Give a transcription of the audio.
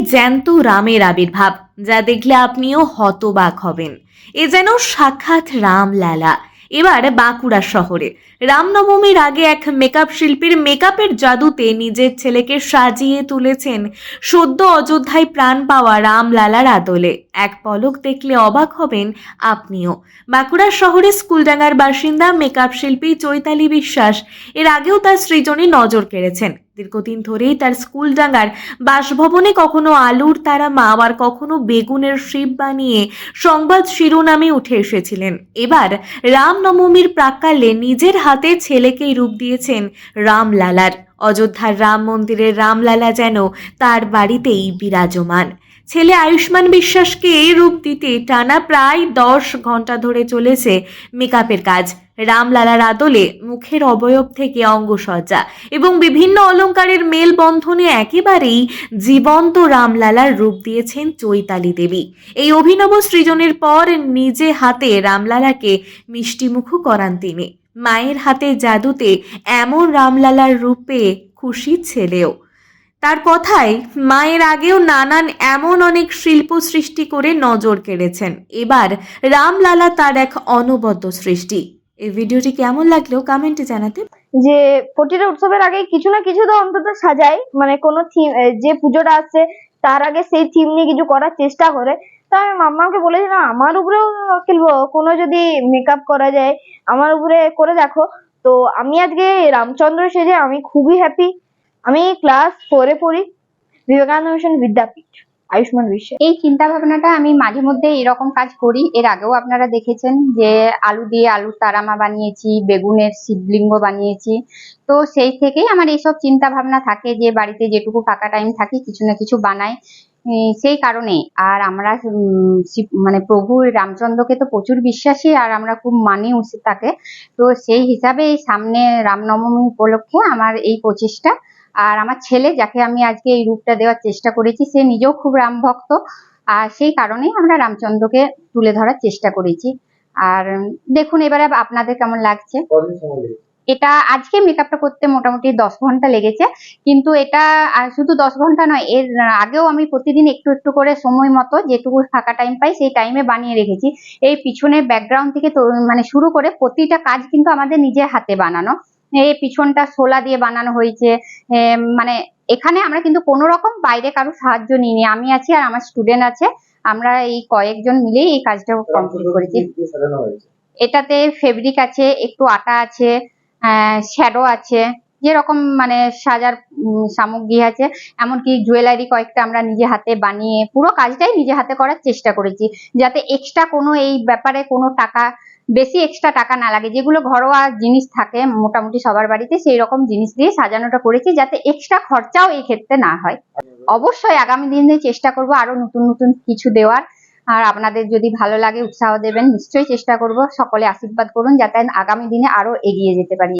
জ্যান্ত রামের আবির্ভাব, যা দেখলে আপনিও হতবাক হবেন। এ যেন সাক্ষাৎ রামলালা। এবার বাঁকুড়া শহরে, রামনবমীর আগে এক মেকআপ শিল্পীর মেকআপের জাদুতে নিজের ছেলেকে সাজিয়ে তুলেছেন সদ্য অযোধ্যায় প্রাণ পাওয়া রামলালার আদলে। এক পলক দেখলে অবাক হবেন আপনিও। বাঁকুড়া শহরে স্কুলডাঙ্গার বাসিন্দা মেকআপ শিল্পী চৈতালি বিশ্বাস, এর আগেও তার সৃজনে নজর কেড়েছেন। দীর্ঘদিন ধরেই তার স্কুলডাঙ্গার বাসভবনে কখনো আলুর তারা মা আবার কখনো বেগুনের শিব বানিয়ে সংবাদ শিরোনামে উঠে এসেছিলেন। এবার রামনবমীর প্রাক্কালে নিজের হাতে ছেলেকেই রূপ দিয়েছেন রামলালার। অযোধ্যার রাম মন্দিরের রামলালা যেন তার বাড়িতেই বিরাজমান। ছেলে আয়ুষ্মান বিশ্বাসকে রূপ দিতে টানা প্রায় দশ ঘণ্টা ধরে চলেছে মেকআপের কাজ। রামলালার আদলে মুখের অবয়ব থেকে অঙ্গসজ্জা এবং বিভিন্ন অলংকারের মেলবন্ধনে একেবারেই জীবন্ত রামলালার রূপ দিয়েছেন চৈতালি দেবী। এই অভিনব সৃজনের পর নিজে হাতে রামলালাকে মিষ্টিমুখ করান তিনি। মায়ের হাতে জাদুতে এমন রামলালার রূপে খুশি ছেলেও। তার কথায় মায়ের আগেও নানান এমন অনেক শিল্প সৃষ্টি করে নজর কেড়েছেন। এবার রামলালা তার এক অনবদ্য সৃষ্টি। এই ভিডিওটি কেমন লাগল কমেন্টে জানাতে? যে প্রতিটা উৎসবের আগে কিছু না কিছু তো অন্তত সাজায়। মানে কোনো থিম যে পুজোটা আসছে, তার আগে সেই থিম নিয়ে কিছু করার চেষ্টা করে। তো আমি মাম্মাকে বলেছিলাম, আমার উপরেও খেলব, কোনো যদি মেকআপ করা যায়, আমার উপরে করে দেখো। তো আমি আজকে রামচন্দ্র সেজে আমি খুবই হ্যাপি আমি ক্লাস ফোরে পড়ি, বিবেকানন্দ মিশন বিদ্যাপীঠ, আয়ুষ্মান বিশ্ব। এই চিন্তা ভাবনাটা আমি মাঝে মধ্যে এরকম কাজ করি। এর আগেও আপনারা দেখেছেন যে আলু দিয়ে আলুর তারামা বানিয়েছি, বেগুনের শিবলিঙ্গ বানিয়েছি। তো সেই থেকেই আমার এইসব চিন্তা ভাবনা থাকে যে বাড়িতে যেটুকু ফাঁকা টাইম থাকে কিছু না কিছু বানাই। সেই কারণে আর আমরা মানে প্রভু রামচন্দ্রকে তো প্রচুর বিশ্বাসী আর আমরা খুব মানি উচিত তাকে। তো সেই হিসাবে সামনে রামনবমী উপলক্ষে আমার এই প্রচেষ্টা আর আমার ছেলে যাকে আমি আজকে এই রূপটা দেওয়ার চেষ্টা করেছি সে নিজেও খুব রাম ভক্ত। আর সেই কারণেই আমরা রামচন্দ্রকে তুলে ধরার চেষ্টা করেছি। আর দেখুন এবারে আপনাদের কেমন লাগছে? এটা আজকে মেকআপটা করতে মোটামুটি দশ ঘণ্টা লেগেছে। কিন্তু এটা শুধু দশ ঘণ্টা নয় এর আগেও আমি প্রতিদিন একটু একটু করে সময় মতো যেটুকু ফাঁকা টাইম পাই সেই টাইমে বানিয়ে রেখেছি। এই পিছনে ব্যাকগ্রাউন্ড থেকে মানে শুরু করে প্রতিটা কাজ কিন্তু আমাদের নিজের হাতে বানানো। এই পিছনটা শোলা দিয়ে বানানো হয়েছে। মানে এখানে আমরা কিন্তু কোনো রকম বাইরে কারও সাহায্য নিইনি। আমি আছি আর আমার স্টুডেন্ট আছে। আমরা এই কয়েকজন মিলেই এই কাজটা কমপ্লিট করেছি। এটাতে ফেব্রিক আছে, একটু আটা আছে শ্যাডো আছে। যেরকম মানে সাজার সামগ্রী আছে, এমনকি জুয়েলারি কয়েকটা আমরা নিজে হাতে বানিয়ে পুরো কাজটাই নিজে হাতে করার চেষ্টা করেছি, যাতে এক্সট্রা কোনো এই ব্যাপারে কোনো টাকা, বেশি এক্সট্রা টাকা না লাগে, যেগুলো ঘরোয়া জিনিস থাকে মোটামুটি সবার বাড়িতে সেই রকম জিনিস দিয়ে সাজানোটা করেছি, যাতে এক্সট্রা খরচাও এই ক্ষেত্রে না হয়। অবশ্যই আগামী দিনে চেষ্টা করব আরও নতুন নতুন কিছু দেওয়ার, আর আপনাদের যদি ভালো লাগে, উৎসাহ দেবেন, নিশ্চয়ই চেষ্টা করব, সকলে আশীর্বাদ করুন, যাতে আগামী দিনে আরও এগিয়ে যেতে পারি।